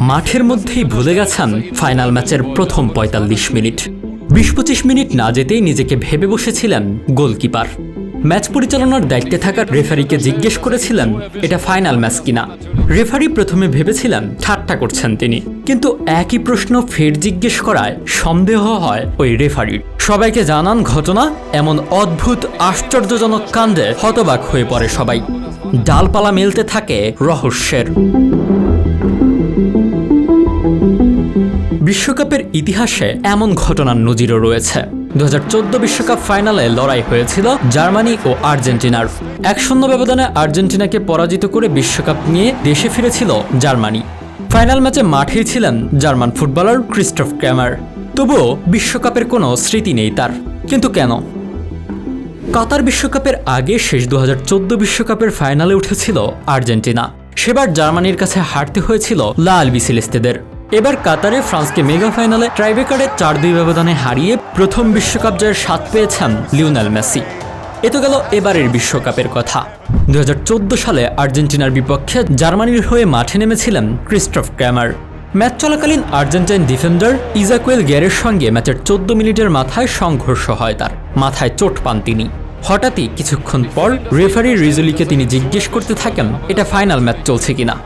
মাঠের মধ্যেই ভুলে গেছেন ফাইনাল ম্যাচের প্রথম পঁয়তাল্লিশ মিনিট। বিশ পঁচিশ মিনিট না যেতেই নিজেকে ভেবে বসেছিলেন গোলকিপার। ম্যাচ পরিচালনার দায়িত্বে থাকা রেফারিকে জিজ্ঞেস করেছিলেন, এটা ফাইনাল ম্যাচ কিনা? রেফারি প্রথমে ভেবেছিলেন, ঠাট্টা করছেন তিনি। কিন্তু একই প্রশ্ন ফের জিজ্ঞেস করায় সন্দেহ হয় ওই রেফারির। সবাইকে জানান ঘটনা, এমন অদ্ভুত, আশ্চর্যজনক কাণ্ডে হতবাক হয়ে পড়ে সবাই। ডালপালা মেলতে থাকে রহস্যের। বিশ্বকাপের ইতিহাসে এমন ঘটনার নজিরও রয়েছে। দু বিশ্বকাপ ফাইনালে লড়াই হয়েছিল জার্মানি ও আর্জেন্টিনার। এক শূন্য ব্যবধানে আর্জেন্টিনাকে পরাজিত করে বিশ্বকাপ নিয়ে দেশে ফিরেছিল জার্মানি। ফাইনাল ম্যাচে মাঠেই ছিলেন জার্মান ফুটবলার ক্রিস্টফ ক্যামার তবুও বিশ্বকাপের কোনো স্মৃতি নেই তার। কিন্তু কেন? কাতার বিশ্বকাপের আগে শেষ দু বিশ্বকাপের ফাইনালে উঠেছিল আর্জেন্টিনা। সেবার জার্মানির কাছে হারতে হয়েছিল লাল বিসিলেস্তেদের এবার কাতারে ফ্রান্সকে মেগা ফাইনালে ট্রাইবেকারে চার দুই ব্যবধানে হারিয়ে প্রথম বিশ্বকাপ জয়ের স্বাদ পেয়েছেন লিওনেল মেসি। এ তো গেল এবারের বিশ্বকাপের কথা। দু হাজার চোদ্দ সালে আর্জেন্টিনার বিপক্ষে জার্মানির হয়ে মাঠে নেমেছিলেন ক্রিস্টফ ক্যামার ম্যাচ চলাকালীন আর্জেন্টাইন ডিফেন্ডার ইজাকুয়েল গ্যারের সঙ্গে ম্যাচের চোদ্দ মিনিটের মাথায় সংঘর্ষ হয় তার। মাথায় চোট পান তিনি। হঠাৎই কিছুক্ষণ পর রেফারি রিজলিকে তিনি জিজ্ঞেস করতে থাকেন, এটা ফাইনাল ম্যাচ চলছে কিনা?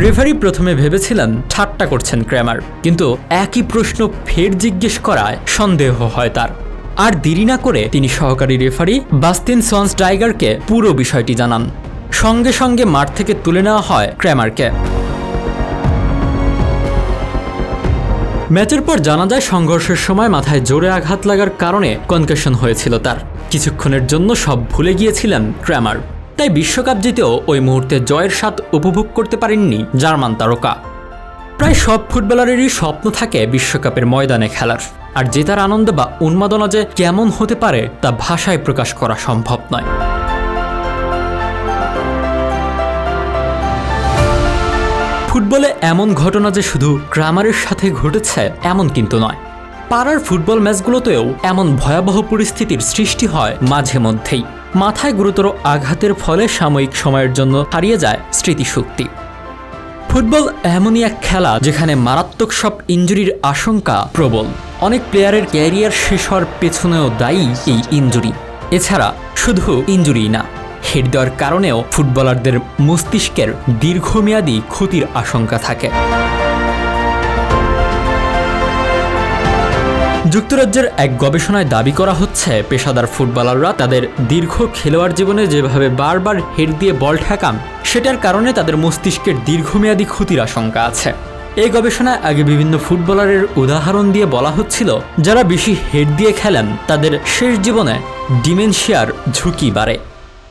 রেফারি প্রথমে ভেবেছিলেন ঠাট্টা করছেন ক্র্যামার কিন্তু একই প্রশ্ন ফের জিজ্ঞেস করায় সন্দেহ হয় তার। আর দেরি না করে তিনি সহকারী রেফারি বাস্তিন সন্স টাইগারকে পুরো বিষয়টি জানান। সঙ্গে সঙ্গে মাঠ থেকে তুলে নেওয়া হয় ক্র্যামারকে ম্যাচের পর জানা যায় সংঘর্ষের সময় মাথায় জোরে আঘাত লাগার কারণে কনকেশন হয়েছিল তার। কিছুক্ষণের জন্য সব ভুলে গিয়েছিলেন ক্র্যামার তাই বিশ্বকাপ জিতেও ওই মুহূর্তে জয়ের স্বাদ উপভোগ করতে পারেননি জার্মান তারকা। প্রায় সব ফুটবলারেরই স্বপ্ন থাকে বিশ্বকাপের ময়দানে খেলার। আর জেতার আনন্দ বা উন্মাদনা যে কেমন হতে পারে তা ভাষায় প্রকাশ করা সম্ভব নয়। ফুটবলে এমন ঘটনা যে শুধু গ্রামারের সাথে ঘটেছে এমন কিন্তু নয়। পাড়ার ফুটবল ম্যাচগুলোতেও এমন ভয়াবহ পরিস্থিতির সৃষ্টি হয় মাঝে মধ্যেই। মাথায় গুরুতর আঘাতের ফলে সাময়িক সময়ের জন্য হারিয়ে যায় স্মৃতিশক্তি। ফুটবল এমনই এক খেলা যেখানে মারাত্মক সব ইঞ্জুরির আশঙ্কা প্রবল। অনেক প্লেয়ারের ক্যারিয়ার শেষ হওয়ার পেছনেও দায়ী এই ইঞ্জুরি এছাড়া শুধু ইঞ্জুরি না, হেড দেওয়ার কারণেও ফুটবলারদের মস্তিষ্কের দীর্ঘমেয়াদী ক্ষতির আশঙ্কা থাকে। যুক্তরাজ্যের এক গবেষণায় দাবি করা হচ্ছে, পেশাদার ফুটবলাররা তাদের দীর্ঘ খেলোয়াড় জীবনে যেভাবে বারবার হেড দিয়ে বল ঠেকান, সেটার কারণে তাদের মস্তিষ্কের দীর্ঘমেয়াদী ক্ষতির আশঙ্কা আছে। এই গবেষণায় আগে বিভিন্ন ফুটবলারের উদাহরণ দিয়ে বলা হচ্ছিল, যারা বেশি হেড দিয়ে খেলেন, তাদের শেষ জীবনে ডিমেনশিয়ার ঝুঁকি বাড়ে।